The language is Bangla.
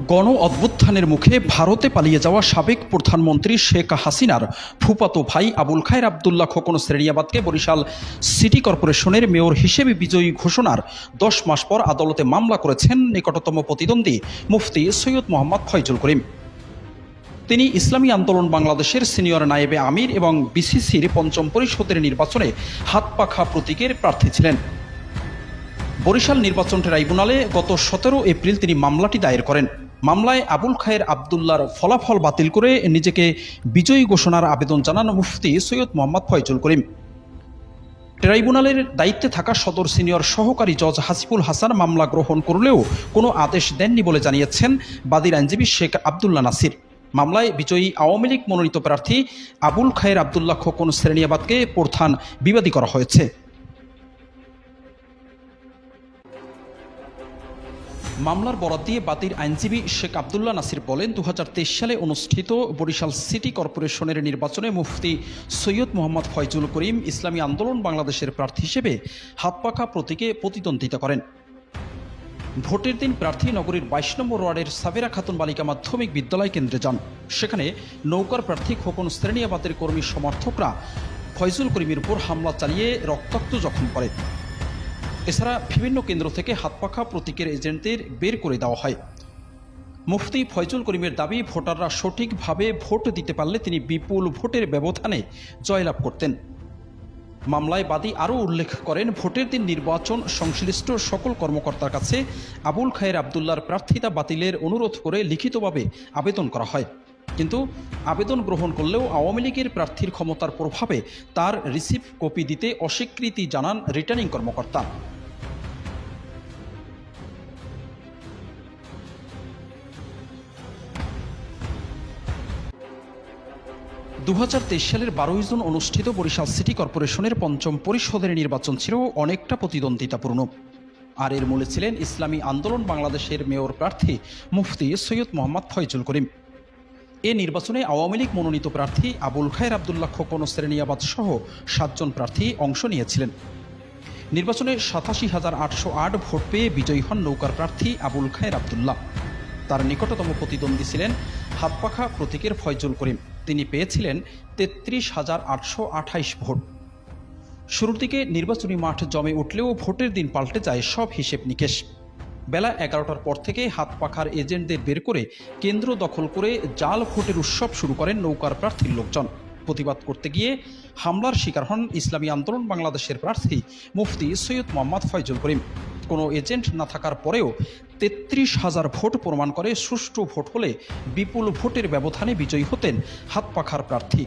গণ অভ্যুত্থানের মুখে ভারতে পালিয়ে যাওয়া সাবেক প্রধানমন্ত্রী শেখ হাসিনার ফুপাতো ভাই আবুল খায়ের আবদুল্লাহ খোকন শ্রেণিয়াবাদকে বরিশাল সিটি কর্পোরেশনের মেয়র হিসেবে বিজয়ী ঘোষণার দশ মাস পর আদালতে মামলা করেছেন নিকটতম প্রতিদ্বন্দ্বী মুফতি সৈয়দ মোহাম্মদ ফয়জুল করিম। তিনি ইসলামী আন্দোলন বাংলাদেশের সিনিয়র নায়েবে আমির এবং বিসিসির পঞ্চম পরিষদের নির্বাচনে হাত পাখা প্রতীকের প্রার্থী ছিলেন। বরিশাল নির্বাচন ট্রাইব্যুনালে গত সতেরো এপ্রিল তিনি মামলাটি দায়ের করেন। মামলায় আবুল খায়ের আবদুল্লার ফলাফল বাতিল করে নিজেকে বিজয়ী ঘোষণার আবেদন জানান মুফতি সৈয়দ মোহাম্মদ ফয়জুল করিম। ট্রাইব্যুনালের দায়িত্বে থাকা সদর সিনিয়র সহকারী জজ হাসিফুল হাসান মামলা গ্রহণ করলেও কোনো আদেশ দেননি বলে জানিয়েছেন বাদীর আইনজীবী শেখ আবদুল্লাহ নাসির। মামলায় বিজয়ী আওয়ামী লীগ মনোনীত প্রার্থী আবুল খায়ের আবদুল্লাহ খোকন শ্রেণিয়াবাদকে প্রধান বিবাদী করা হয়েছে। মামলার বরাত দিয়ে বাতির আইনজীবী শেখ আবদুল্লাহ নাসির বলেন দু হাজার তেইশ সালে অনুষ্ঠিত বরিশাল সিটি কর্পোরেশনের নির্বাচনে মুফতি সৈয়দ মোহাম্মদ ফয়জুল করিম ইসলামী আন্দোলন বাংলাদেশের প্রার্থী হিসেবে হাতপাখা প্রতীকে প্রতিদ্বন্দ্বিতা করেন। ভোটের দিন প্রার্থী নগরীর বাইশ নম্বর ওয়ার্ডের সাবেরা খাতুন বালিকা মাধ্যমিক বিদ্যালয় কেন্দ্রে যান। সেখানে নৌকার প্রার্থী খোকন শ্রেণিয়াবাদের কর্মী সমর্থকরা ফয়জুল করিমের উপর হামলা চালিয়ে রক্তাক্ত জখম করে। এছাড়া বিভিন্ন কেন্দ্র থেকে হাতপাখা প্রতীকের এজেন্টদের বের করে দেওয়া হয়। মুফতি ফয়জুল করিমের দাবি, ভোটাররা সঠিকভাবে ভোট দিতে পারলে তিনি বিপুল ভোটের ব্যবধানে জয়লাভ করতেন। মামলায় বাদী আরও উল্লেখ করেন, ভোটের দিন নির্বাচন সংশ্লিষ্ট সকল কর্মকর্তার কাছে আবুল খায়ের আবদুল্লার প্রার্থিতা বাতিলের অনুরোধ করে লিখিতভাবে আবেদন করা হয়। কিন্তু আবেদন গ্রহণ করলেও আওয়ামী লীগের প্রার্থীর ক্ষমতার প্রভাবে তার রিসিভ কপি দিতে অস্বীকৃতি জানান রিটার্নিং কর্মকর্তা। দু হাজার তেইশ সালের বারোই জুন অনুষ্ঠিত বরিশাল সিটি কর্পোরেশনের পঞ্চম পরিষদের নির্বাচন ছিল অনেকটা প্রতিদ্বন্দ্বিতাপূর্ণ। আর এর মূলে ছিলেন ইসলামী আন্দোলন বাংলাদেশের মেয়র প্রার্থী মুফতি সৈয়দ মোহাম্মদ ফয়জুল করিম। এ নির্বাচনে আওয়ামী লীগ মনোনীত প্রার্থী আবুল খায়ের আবদুল্লাহ খোকন শ্রেণিয়াবাদ সহ সাতজন প্রার্থী অংশ নিয়েছিলেন। নির্বাচনে সাতাশি হাজার আটশো আট ভোট পেয়ে বিজয়ী হন নৌকার প্রার্থী আবুল খায়ের আবদুল্লাহ। তার নিকটতম প্রতিদ্বন্দ্বী ছিলেন হাতপাখা প্রতীকের ফয়জুল করিম। তিনি পেয়েছিলেন তেত্রিশ হাজার আটশো আঠাইশ ভোট। শুরুর দিকে নির্বাচনী মাঠ জমে উঠলেও ভোটের দিন পাল্টে যায় সব হিসেব নিকেশ। বেলা এগারোটার পর থেকে হাত পাখার এজেন্টদের বের করে কেন্দ্র দখল করে জাল ভোটের উৎসব শুরু করেন নৌকার প্রার্থীর লোকজন। প্রতিবাদ করতে গিয়ে হামলার শিকার হন ইসলামী আন্দোলন বাংলাদেশের প্রার্থী মুফতি সৈয়দ মোহাম্মদ ফয়জুল করিম। কোনো এজেন্ট না থাকার পরেও তেত্রিশ হাজার ভোট প্রমাণ করে সুষ্ঠু ভোট হলে বিপুল ভোটের ব্যবধানে বিজয়ী হতেন হাত পাখার প্রার্থী।